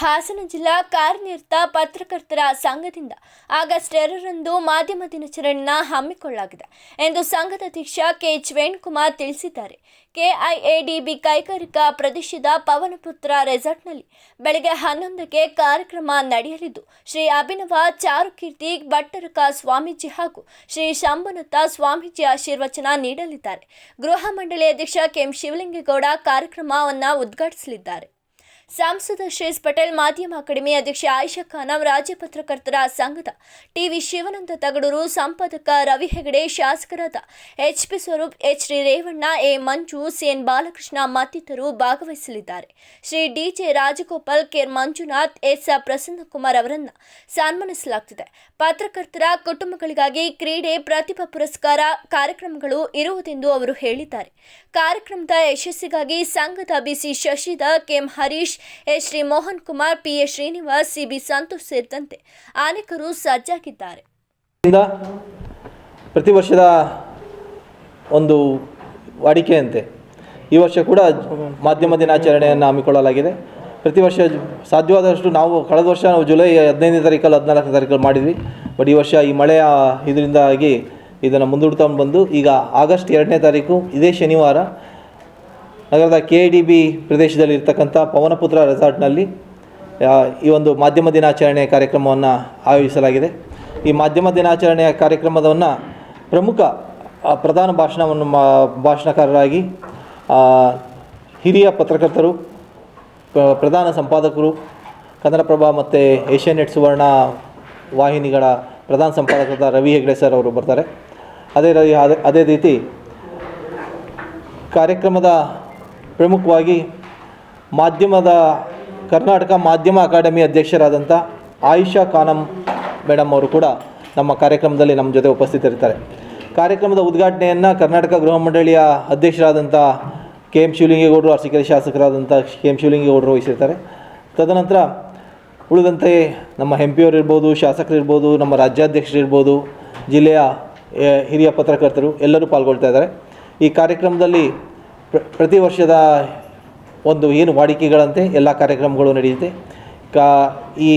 ಹಾಸನ ಜಿಲ್ಲಾ ಕಾರ್ಯನಿರತ ಪತ್ರಕರ್ತರ ಸಂಘದಿಂದ ಆಗಸ್ಟ್ ಎರಡರಂದು ಮಾಧ್ಯಮ ದಿನಾಚರಣೆಯನ್ನು ಹಮ್ಮಿಕೊಳ್ಳಲಾಗಿದೆ ಎಂದು ಸಂಘದ ಅಧ್ಯಕ್ಷ ಕೆ ಎಚ್ ವೇಣುಕುಮಾರ್ ತಿಳಿಸಿದ್ದಾರೆ. ಕೆಐಎಡಿಬಿ ಕೈಗಾರಿಕಾ ಪ್ರದೇಶದ ಪವನಪುತ್ರ ರೆಸಾರ್ಟ್ನಲ್ಲಿ ಬೆಳಗ್ಗೆ ಹನ್ನೊಂದಕ್ಕೆ ಕಾರ್ಯಕ್ರಮ ನಡೆಯಲಿದ್ದು, ಶ್ರೀ ಅಭಿನವ ಚಾರುಕೀರ್ತಿ ಭಟ್ಟರಕ ಸ್ವಾಮೀಜಿ ಹಾಗೂ ಶ್ರೀ ಶಂಭುನತ್ತ ಸ್ವಾಮೀಜಿ ಆಶೀರ್ವಚನ ನೀಡಲಿದ್ದಾರೆ. ಗೃಹ ಮಂಡಳಿ ಅಧ್ಯಕ್ಷ ಕೆಎಂ ಶಿವಲಿಂಗೇಗೌಡ ಕಾರ್ಯಕ್ರಮವನ್ನು ಉದ್ಘಾಟಿಸಲಿದ್ದಾರೆ. ಸಂಸದ ಶ್ರೇಷ್ ಪಟೇಲ್ ಮಾಧ್ಯಮ ಅಕಾಡೆಮಿ ಅಧ್ಯಕ್ಷೆ ಆಯಿಷಾ ಖಾನಂ, ರಾಜ್ಯ ಪತ್ರಕರ್ತರ ಸಂಘದ ಟಿವಿ ಶಿವನಂದ ತಗಡೂರು, ಸಂಪಾದಕ ರವಿ ಹೆಗಡೆ, ಶಾಸಕರಾದ H P Swaroop, H D Revanna, A Manju CN Balakrishna ಮತ್ತಿತರರು ಭಾಗವಹಿಸಲಿದ್ದಾರೆ. ಶ್ರೀ ಡಿಜೆ ರಾಜಗೋಪಾಲ್ ಕೆರ್ ಮಂಜುನಾಥ್, ಎಸ್ ಪ್ರಸನ್ನಕುಮಾರ್ ಅವರನ್ನು ಸನ್ಮಾನಿಸಲಾಗುತ್ತಿದೆ ಪತ್ರಕರ್ತರ ಕುಟುಂಬಗಳಿಗಾಗಿ ಕ್ರೀಡೆ, ಪ್ರತಿಭಾ ಪುರಸ್ಕಾರ, ಕಾರ್ಯಕ್ರಮಗಳು ಇರುವುದೆಂದು ಅವರು ಹೇಳಿದ್ದಾರೆ. ಕಾರ್ಯಕ್ರಮದ ಯಶಸ್ಸಿಗಾಗಿ ಸಂಘದ B C KM Harish S Shri Mohan Kumar, P, A, Srinivas, C, B, Santosh ಸೇರಿದಂತೆ ಅನೇಕರು ಸಜ್ಜಾಗಿದ್ದಾರೆ. ಪ್ರತಿ ವರ್ಷದ ಒಂದು ವಾಡಿಕೆಯಂತೆ ಈ ವರ್ಷ ಕೂಡ ಮಾಧ್ಯಮ ದಿನಾಚರಣೆಯನ್ನು ಹಮ್ಮಿಕೊಳ್ಳಲಾಗಿದೆ. ಪ್ರತಿ ವರ್ಷ ಸಾಧ್ಯವಾದಷ್ಟು ನಾವು ಕಳೆದ ವರ್ಷ ನಾವು ಜುಲೈ ಹದಿನೈದನೇ ತಾರೀಕಲ್ಲಿ ಹದಿನಾಲ್ಕನೇ ತಾರೀಕಲ್ಲಿ ಮಾಡಿದ್ವಿ. ಬಟ್ ಈ ವರ್ಷ ಈ ಮಳೆಯ ಇದರಿಂದಾಗಿ ಇದನ್ನು ಮುಂದೂಡ್ತಾ ಬಂದು ಈಗ ಆಗಸ್ಟ್ ಎರಡನೇ ತಾರೀಕು, ಇದೇ ಶನಿವಾರ ನಗರದ ಕೆ ಡಿ ಬಿ ಪ್ರದೇಶದಲ್ಲಿ ಇರ್ತಕ್ಕಂಥ ಪವನಪುತ್ರ ರೆಸಾರ್ಟ್ನಲ್ಲಿ ಈ ಒಂದು ಮಾಧ್ಯಮ ದಿನಾಚರಣೆ ಕಾರ್ಯಕ್ರಮವನ್ನು ಆಯೋಜಿಸಲಾಗಿದೆ. ಈ ಮಾಧ್ಯಮ ದಿನಾಚರಣೆಯ ಕಾರ್ಯಕ್ರಮವನ್ನು ಪ್ರಮುಖ ಪ್ರಧಾನ ಭಾಷಣವನ್ನು ಭಾಷಣಕಾರರಾಗಿ ಹಿರಿಯ ಪತ್ರಕರ್ತರು ಪ್ರಧಾನ ಸಂಪಾದಕರು, ಕನ್ನಡಪ್ರಭ ಮತ್ತು ಏಷ್ಯಾನೆಟ್ ಸುವರ್ಣ ವಾಹಿನಿಗಳ ಪ್ರಧಾನ ಸಂಪಾದಕರಾದ ರವಿ ಹೆಗ್ಡೆ ಸರ್ ಅವರು ಬರ್ತಾರೆ. ಅದೇ ಅದೇ ರೀತಿ ಕಾರ್ಯಕ್ರಮದ ಪ್ರಮುಖವಾಗಿ ಮಾಧ್ಯಮದ ಕರ್ನಾಟಕ ಮಾಧ್ಯಮ ಅಕಾಡೆಮಿ ಅಧ್ಯಕ್ಷರಾದಂಥ ಆಯಿಷಾ ಖಾನಂ ಮೇಡಮ್ ಅವರು ಕೂಡ ನಮ್ಮ ಕಾರ್ಯಕ್ರಮದಲ್ಲಿ ನಮ್ಮ ಜೊತೆ ಉಪಸ್ಥಿತರಿರ್ತಾರೆ ಕಾರ್ಯಕ್ರಮದ ಉದ್ಘಾಟನೆಯನ್ನು ಕರ್ನಾಟಕ ಗೃಹ ಮಂಡಳಿಯ ಅಧ್ಯಕ್ಷರಾದಂಥ ಕೆ ಎಂ ಶಿವಲಿಂಗೇಗೌಡರು, ಅರಸೀಕೆರೆ ಶಾಸಕರಾದಂಥ ಕೆ ಎಂ ಶಿವಲಿಂಗೇಗೌಡರು ವಹಿಸಿರ್ತಾರೆ. ತದನಂತರ ಉಳಿದಂತೆ ನಮ್ಮ ಎಂ ಪಿಯವರು ಇರ್ಬೋದು ಶಾಸಕರು ಇರ್ಬೋದು ನಮ್ಮ ರಾಜ್ಯಾಧ್ಯಕ್ಷರಿರ್ಬೋದು, ಜಿಲ್ಲೆಯ ಹಿರಿಯ ಪತ್ರಕರ್ತರು ಎಲ್ಲರೂ ಪಾಲ್ಗೊಳ್ತಾ ಇದ್ದಾರೆ. ಈ ಕಾರ್ಯಕ್ರಮದಲ್ಲಿ ಪ್ರತಿ ವರ್ಷದ ಒಂದು ಏನು ವಾಡಿಕೆಗಳಂತೆ ಎಲ್ಲ ಕಾರ್ಯಕ್ರಮಗಳು ನಡೆಯುತ್ತೆ. ಕಾ ಈ